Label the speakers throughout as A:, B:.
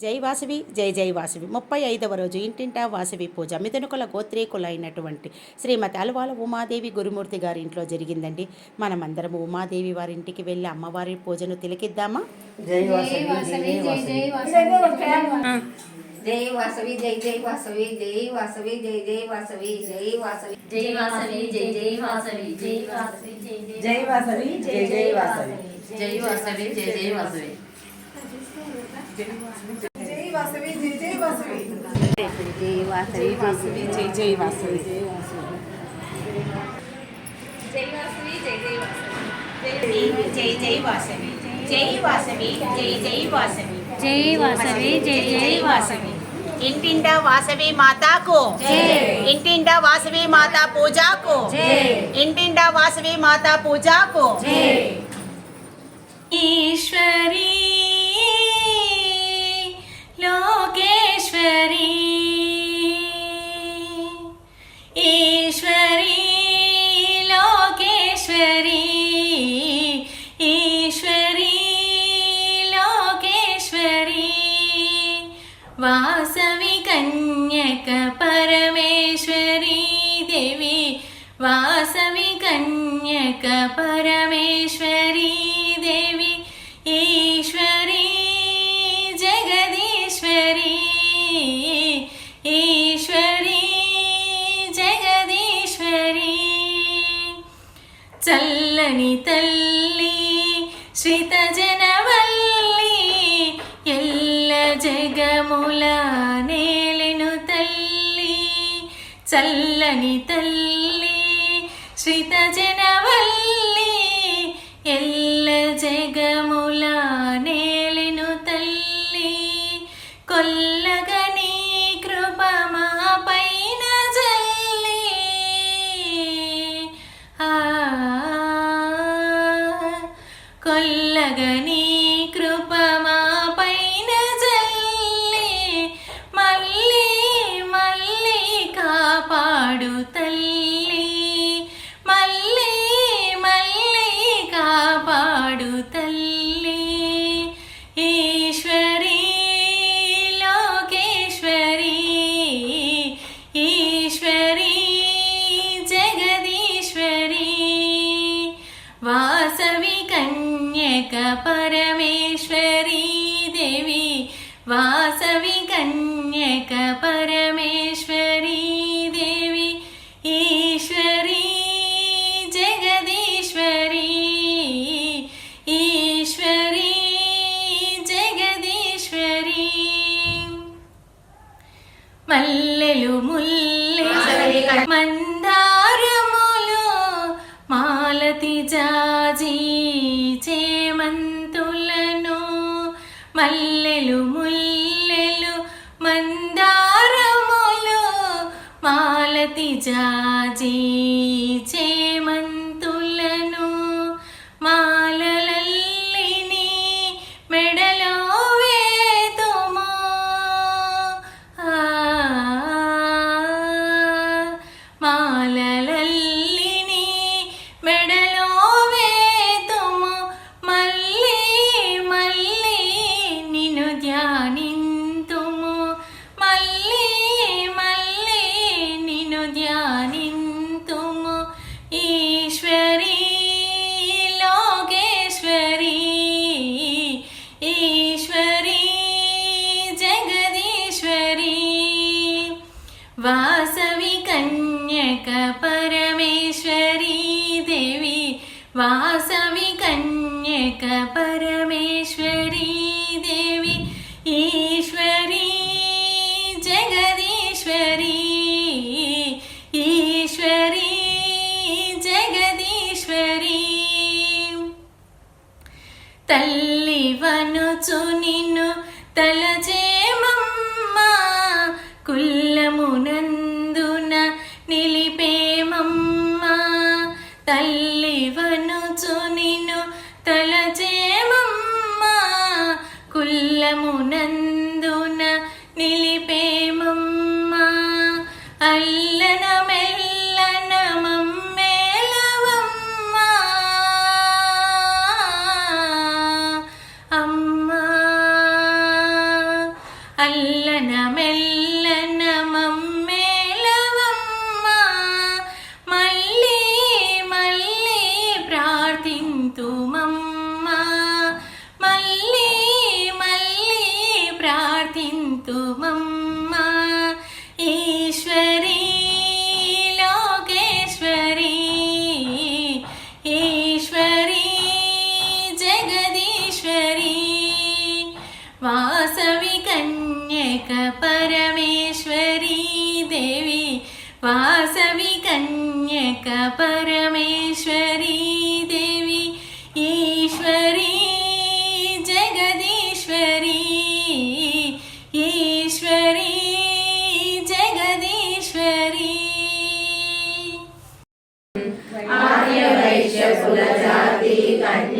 A: జై వాసవి జై జై వాసవి ముప్పై ఐదవ రోజు ఇంటింటా వాసవి పూజ మిథునుకుల గోత్రీకుల అయినటువంటి శ్రీమతి అలవాల ఉమాదేవి గురుమూర్తి గారి ఇంట్లో జరిగిందండి మనమందరం ఉమాదేవి వారి ఇంటికి వెళ్ళి అమ్మవారి పూజను తిలకిద్దామా
B: జై వాసవి జై జై వాసవి
C: జై వాసవి జై జై వాసవి జై జై వాసవి జై వాసవి జై వాసవి
D: జై వాసవి జై జై వాసవి జై వాసవి జై
B: జై వాసవి జై వాసవి
D: జై వాసవి జై వాసవి.
C: జై వాసవి
B: జై జై వాసవి.
A: జై జై వాసవి జై వాసవి జై జై వాసవి.
D: జై వాసవి జై జై వాసవి.
A: ఇంటింటా వాసవి మాతాకు. ఇంటింటా వాసవి మాత పూజాకు. ఇంటింటా వాసవి మాత పూజాకు.
D: ఈశ్వరీ వాసవి కన్యక పరమేశ్వరీ దేవి. వాసవి కన్యక పరమేశ్వరీ దేవి. ఈశ్వరీ జగదీశ్వరీ. ఈశ్వరీ జగదీశ్వరీ. చల్లని తల్లి శ్రీతజన una కన్యక పరమేశ్వరీ దేవి వాసవి కన్యక పరమేశ్వరీ దేవి ఈశ్వరీ జగదీశ్వరీ ఈశ్వరీ జగదీశ్వరీ మల్లెలు ముల్లె మందారములు మాలతి మల్లెలు ముల్లెలు మందారములు మాలతి జాజి తల్లి వనుచు నిన్ను తలచేమమ్మ. కుల్లమునందున నిలిపేమమ్మ. తల్లి వనుచు నిన్ను తలచేమమ్మ.
E: కుల్లమునందు Alana Mel.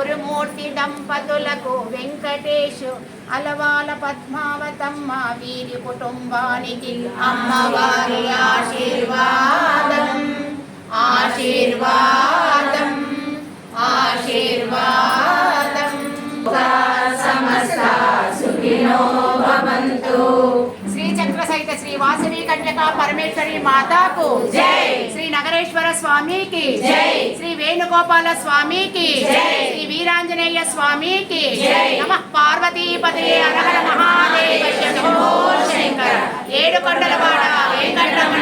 E: ఉమాదేవి గురుమూర్తి దంపతులకు వెంకటేశు అలవాల పద్మావతమ్మ వీరి కుటుంబానికి అమ్మవారి ఆశీర్వాద. మాతా పరమేశ్వరి మాతాకు. జై. శ్రీ నగరేశ్వర స్వామికి. జై. శ్రీ వేణుగోపాల స్వామికి. జై. శ్రీ వీరాంజనేయ స్వామికి. నమ పార్వతీపతి అరహర మహాదేవ శంకర. ఏడు కొండలవాడ వెంకటరమణ